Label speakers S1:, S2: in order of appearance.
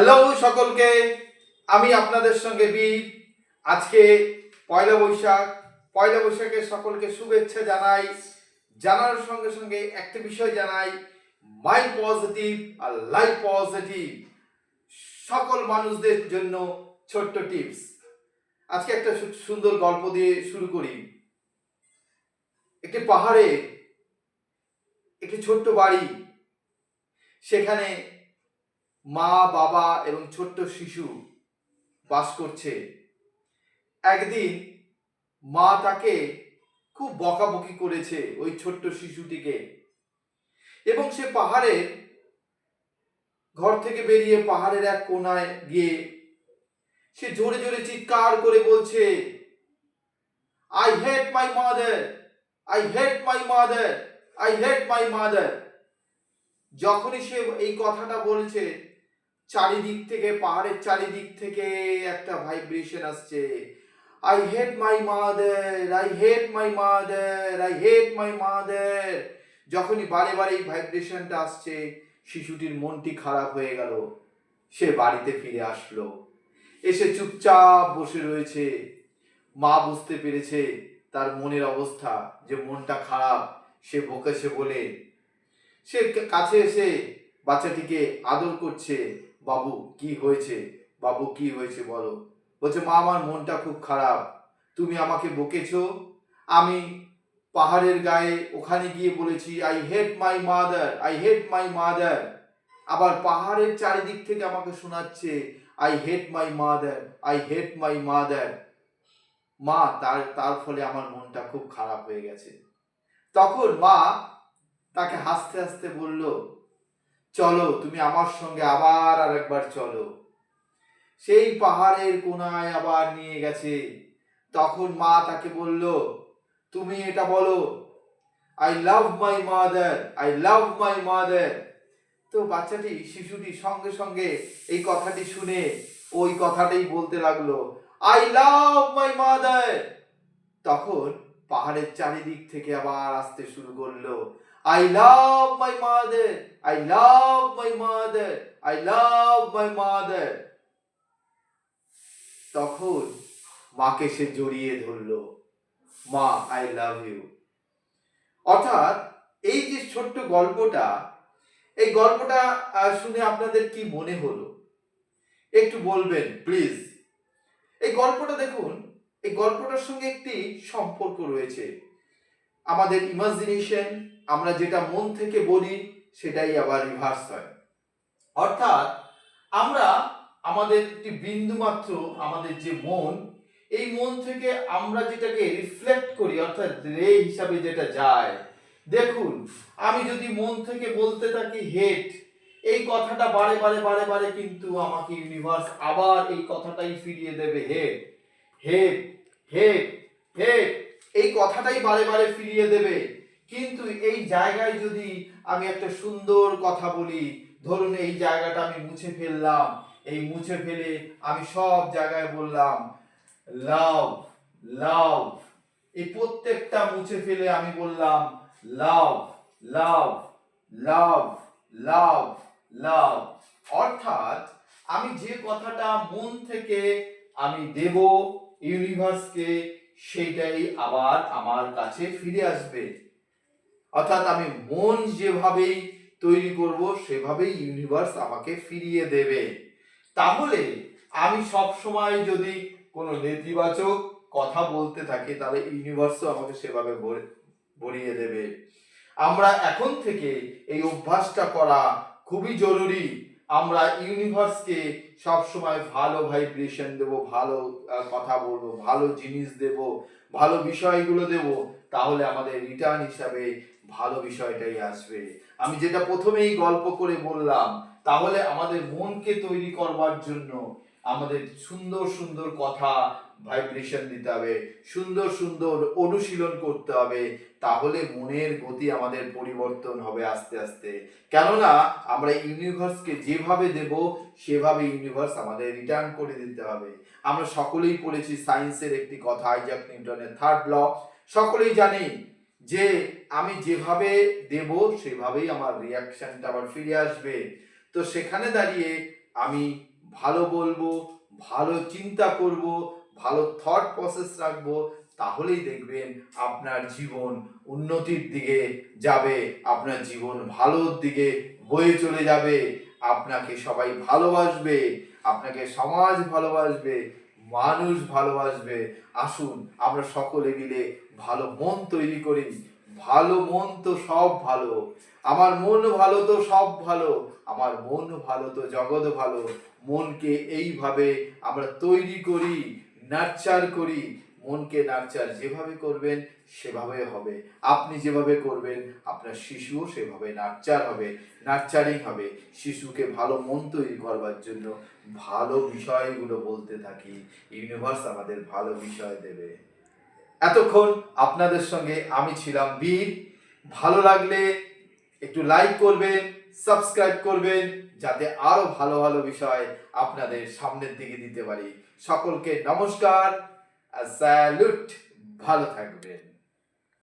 S1: Hello সকলকে, আমি আপনাদের সঙ্গে বীর। আজকে পয়লা বৈশাখ। পয়লা বৈশাখের সকলকে শুভেচ্ছা জানাই। জানার সঙ্গে সঙ্গে একটা বিষয় জানাই মাই পজিটিভ আর লাইফ পজিটিভ সকল মানুষদের জন্য ছোট্ট টিপস আজকে একটা সুন্দর গল্প দিয়ে শুরু করি। একটি পাহাড়ে একটি ছোট্ট বাড়ি। সেখানে মা, বাবা এবং ছোট্ট শিশু বাস করছে। একদিন মা তাকে খুব বকাবকি করেছে ওই ছোট্ট শিশুটিকে এবং সে পাহাড়ে, ঘর থেকে বেরিয়ে পাহাড়ের এক কোনায় গিয়ে সে জোরে জোরে চিৎকার করে বলছে I hate my mother I hate my mother I hate my mother যখনই সে এই কথাটা বলছে চারিদিক থেকে, পাহাড়ের চারিদিক থেকে একটা ভাইব্রেশন আসছে। I hate my mother I hate my mother I hate my mother যখনই বারে বারে এই ভাইব্রেশনটা আসছে, শিশুটির মনটি খারাপ হয়ে গেল। সে বাড়িতে ফিরে আসলো। এসে চুপচাপ বসে রয়েছে। মা বুঝতে পেরেছে তার মনের অবস্থা, যে মনটা খারাপ, সে বকেছে বলে। সে কাছে এসে বাচ্চাটিকে আদর করছে। বাবু, কি হয়েছে? বাবু, কি হয়েছে বলো? বলছে, মা, আমার মনটা খুব খারাপ। তুমি আমাকে বকেছো? আমি পাহাড়ের গায়ে ওখানে গিয়ে বলেছি I hate my mother I hate my mother আবার পাহাড়ের চারিদিক থেকে আমাকে শোনাচ্ছে I hate my mother I hate my mother মা, তার তার ফলে আমার মনটা খুব খারাপ হয়ে গেছে। তখন মা তাকে হাসতে হাসতে বলল চলো, তুমি আমার সঙ্গে আবার আর একবার চলো। সেই পাহাড়ের কোনায় আবার নিয়ে গেছে। তখন মা তাকে বলল, তুমি এটা বলো I love my mother I love my mother তো বাচ্চাটি, শিশুটি সঙ্গে সঙ্গে এই কথাটি শুনে ওই কথাটাই বলতে লাগল আই লাভ মাই মাদার তখন পাহাড়ের চারিদিক থেকে আবার আসতে শুরু করল। I love my mother I love my mother I love my mother তখন মাকে সে জড়িয়ে ধরলো। মা আই লাভ ইউ অর্থাৎ এই যে ছোট্ট গল্পটা, এই গল্পটা শুনে আপনাদের কি মনে হলো? একটু বলবেন প্লিজ এই গল্পটা দেখুন, এই গল্পটার সঙ্গে একটি সম্পর্ক রয়েছে। আমাদের ইমাজিনেশন আমরা যেটা মন থেকে বলি, সেটাই আবার রিভার্স হয়। অর্থাৎ, আমরা আমাদের একটি বিন্দু মাত্র, আমাদের যে মন, এই মন থেকে আমরা যেটাকে রিফ্লেক্ট করি, অর্থাৎ রে হিসাবে যেটা যায়, দেখুন, আমি যদি মন থেকে বলতে থাকি হেট এই কথাটা বারে বারে বারে বারে কিন্তু আমাকে ইউনিভার্স আবার এই কথাটাই ফিরিয়ে দেবে হেট হেট হেট হেট এই কথাটাই বারে বারে ফিরিয়ে দেবে। কিন্তু এই জায়গায় যদি আমি একটা সুন্দর কথা বলি, ধরুন এই জায়গাটা আমি মুছে ফেললাম, এই মুছে ফেলে আমি সব জায়গায় বললাম লাভ লাভ এই প্রত্যেকটা মুছে ফেলে আমি বললাম লাভ লাভ লাভ লাভ লাভ অর্থাৎ আমি যে কথাটা মন থেকে আমি দেব ইউনিভার্সকে সেইটাই আবার আমার কাছে ফিরে আসবে। অর্থাৎ আমি মন যেভাবেই তৈরি করব, সেভাবেই ইউনিভার্স আমাকে ফিরিয়ে দেবে। তাহলে আমি সব সময় যদি কোনো নেতিবাচক কথা বলতে থাকি, তাহলে ইউনিভার্সও আমাকে সেভাবে ভরে- ভরিয়ে দেবে। আমরা এখন থেকে এই অভ্যাসটা করা খুবই জরুরি। আমরা ইউনিভার্সকে সব সময় ভালো ভাইব্রেশন দেব, ভালো কথা বলব, ভালো জিনিস দেব, ভালো বিষয়গুলো দেব, তাহলে আমাদের রিটার্ন হিসাবে ভালো বিষয়টাই আসবে। আমি যেটা প্রথমেই গল্প করে বললাম, তাহলে আমাদের মনকে তৈরি করবার জন্য আমাদের সুন্দর সুন্দর কথা ভাইব্রেশন দিতে হবে, সুন্দর সুন্দর অনুশীলন করতে হবে, তাহলে মনের গতি আমাদের পরিবর্তন হবে আস্তে আস্তে। কেননা, আমরা ইউনিভার্সকে যেভাবে দেব, সেভাবে ইউনিভার্স আমাদের রিটার্ন করে দিতে হবে। আমরা সকলেই পড়েছি সায়েন্সের একটি কথা আইজাক নিউটনের থার্ড ল সকলেই জানি যে আমি যেভাবে দেব, সেভাবেই আমার রিয়াকশনটা আবার ফিরে আসবে। তো সেখানে দাঁড়িয়ে আমি ভালো বলব, ভালো চিন্তা করব, ভালো থট প্রসেস রাখব, তাহলেই দেখবেন আপনার জীবন উন্নতির দিকে যাবে, আপনার জীবন ভালোর দিকে বয়ে চলে যাবে, আপনাকে সবাই ভালোবাসবে, আপনাকে সমাজ ভালোবাসবে, মানুষ ভালোবাসবে। আসুন, আমরা সকলে মিলে ভালো মন তৈরি করি ভালো মন তো সব ভালো। আমার মন ভালো তো সব ভালো। আমার মন ভালো তো জগৎ ভালো। মনকে এইভাবে আমরা তৈরি করি নার্চার করি। মনকে নার্চার যেভাবে করবেন, সেভাবে হবে। আপনি যেভাবে করবেন, আপনার শিশুও সেভাবে নার্চার হবে নার্চারিং হবে। শিশুকে ভালো মন তৈরি করবার জন্য ভালো বিষয়গুলো বলতে থাকি। ইউনিভার্স আমাদের ভালো বিষয় দেবে। এতক্ষণ আপনাদের সঙ্গে আমি ছিলাম বীর। ভালো লাগলে একটু লাইক করবেন সাবস্ক্রাইব করবেন, যাতে আরও ভালো ভালো বিষয় আপনাদের সামনের দিকে দিতে পারি। সকলকে নমস্কার স্যালুট ভালো থাকবেন।